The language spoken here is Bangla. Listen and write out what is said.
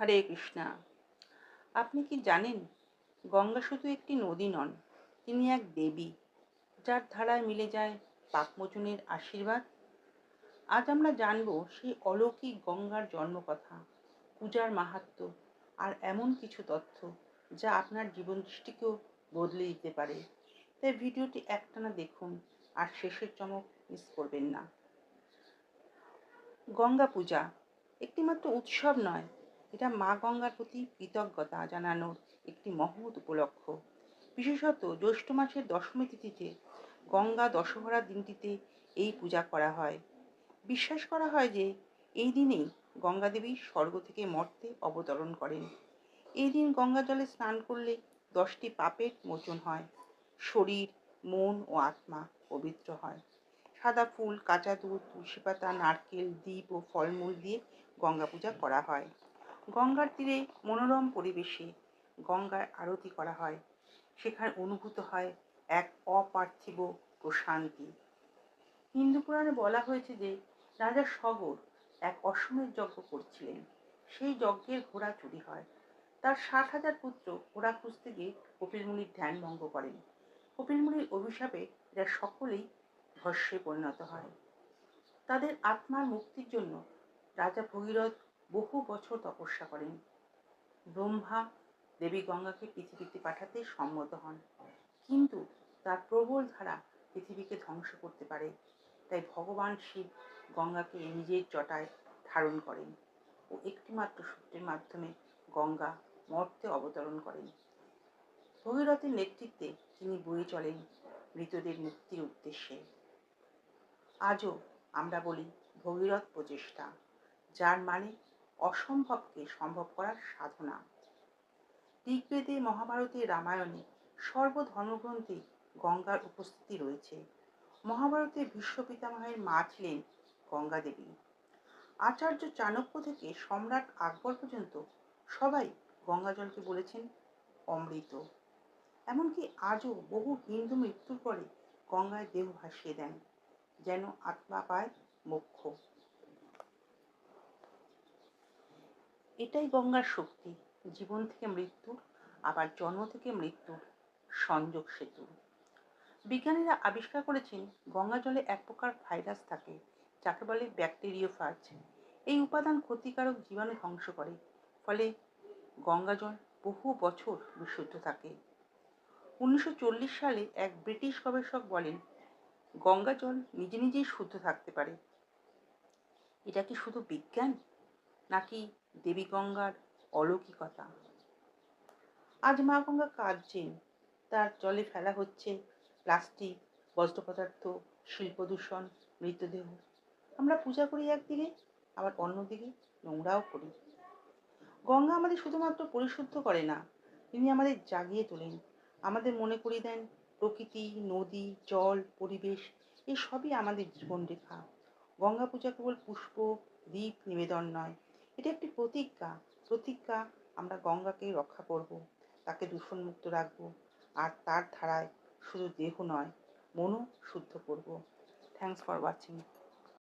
হরে কৃষ্ণা। আপনি কি জানেন, গঙ্গা শুধু একটি নদী নন, তিনি এক দেবী, যার ধারায় মিলে যায় পাকমোচনের আশীর্বাদ? আজ আমরা জানব সেই অলৌকিক গঙ্গার জন্মকথা, পূজার মাহাত্ম্য আর এমন কিছু তথ্য যা আপনার জীবন দৃষ্টিকেও বদলে দিতে পারে। তাই ভিডিওটি একটানা দেখুন আর শেষের চমক মিস করবেন না। গঙ্গা পূজা একটি মাত্র উৎসব নয় এটা মা গঙ্গার প্রতি কৃতজ্ঞতা জানানোর একটি মহৎ উপলক্ষ। বিশেষত জ্যৈষ্ঠ মাসের দশমী তিথিতে গঙ্গা দশহরা দিনটিতে এই পূজা করা হয়। বিশ্বাস করা হয় যে এই দিনেই গঙ্গা দেবী স্বর্গ থেকে মর্তে অবতরণ করেন। এই দিন গঙ্গা জলে স্নান করলে দশটি পাপের মোচন হয়, শরীর, মন ও আত্মা পবিত্র হয়। সাদা ফুল, কাঁচা দুধ, তুলসী পাতা, নারকেল, দ্বীপ ও ফলমূল দিয়ে গঙ্গা পূজা করা হয়। গঙ্গার তীরে মনোরম পরিবেশে গঙ্গায় আরতি করা হয়। সেখানে অনুভূত হয় এক অপার্থিব প্রশান্তি। হিন্দু পুরাণে বলা হয়েছে যে, রাজা সগর এক অশ্বমেধ যজ্ঞ করছিলেন। সেই যজ্ঞের ঘোড়া চুরি হয়। তার ষাট হাজার পুত্র ঘোড়া খুঁজতে গিয়ে কপিলমুনির ধ্যান ভঙ্গ করেন। কপিলমুনির অভিশাপে এরা সকলেই ভস্যে পরিণত হয়। তাদের আত্মার মুক্তির জন্য রাজা ভগীরথ বহু বছর তপস্যা করেন। ব্রহ্মা দেবী গঙ্গাকে পৃথিবীতে পাঠাতে সম্মত হন। কিন্তু তার প্রবল ধারা পৃথিবীকে ধ্বংস করতে পারে। তাই ভগবান শিব গঙ্গাকে নিজের জটায় ধারণ করেন ও একটিমাত্র সূত্রের মাধ্যমে গঙ্গা মর্তে অবতরণ করেন। ভগীরথের নেতৃত্বে তিনি বয়ে চলেন মৃতদের মুক্তির উদ্দেশ্যে। আজও আমরা বলি ভগীরথ প্রচেষ্টা, যার মানে অসম্ভবকে সম্ভব করার সাধনা। ঋগ্বেদে, মহাভারতে, রামায়ণে সর্বধর্মগ্রন্থে গঙ্গার উপস্থিতি রয়েছে। মহাভারতে ভীষ্ম পিতামহের মা ছিলেন গঙ্গা দেবী আচার্য চাণক্য থেকে সম্রাট আকবর পর্যন্ত সবাই গঙ্গা জলকে বলেছেন অমৃত। এমনকি আজও বহু হিন্দু মৃত্যুর পরে গঙ্গায় দেহ ভাসিয়ে দেন, যেন আত্মা পায় মোক্ষ। এটাই গঙ্গার শক্তি। জীবন থেকে মৃত্যু, আবার জন্ম থেকে মৃত্যুর সংযোগ সেতু। বিজ্ঞানীরা আবিষ্কার করেছেন, গঙ্গা জলে এক প্রকার ভাইরাস থাকে, যাকে বলে ব্যাকটেরিওফাজ এই উপাদান ক্ষতিকারক জীবাণু ধ্বংস করে, ফলে গঙ্গা জল বহু বছর বিশুদ্ধ থাকে। উনিশশো চল্লিশ সালে এক ব্রিটিশ গবেষক বলেন, গঙ্গা জল নিজে নিজেই শুদ্ধ থাকতে পারে। এটা কি শুধু বিজ্ঞান? নাকি দেবী গঙ্গার অলৌকিকতা? আজ মা গঙ্গা কাঁদছে। তার জলে ফেলা হচ্ছে প্লাস্টিক বজ্র পদার্থ শিল্প দূষণ মৃতদেহ। আমরা পূজা করি একদিকে, আবার অন্যদিকে নোংরাও করি। গঙ্গা আমাদের শুধুমাত্র পরিশুদ্ধ করে না, তিনি আমাদের জাগিয়ে তোলেন। আমাদের মনে করিয়ে দেন প্রকৃতি, নদী, জল, পরিবেশ এসবই সবই আমাদের জীবনরেখা। গঙ্গা পূজা কেবল পুষ্প দ্বীপ নিবেদন নয় এটা একটি প্রতিজ্ঞা। প্রতিজ্ঞা, আমরা গঙ্গাকেই রক্ষা করব, তাকে দূষণমুক্ত রাখব, আর তার ধারায় শুধু দেহ নয়, মনও শুদ্ধ করব। Thanks for watching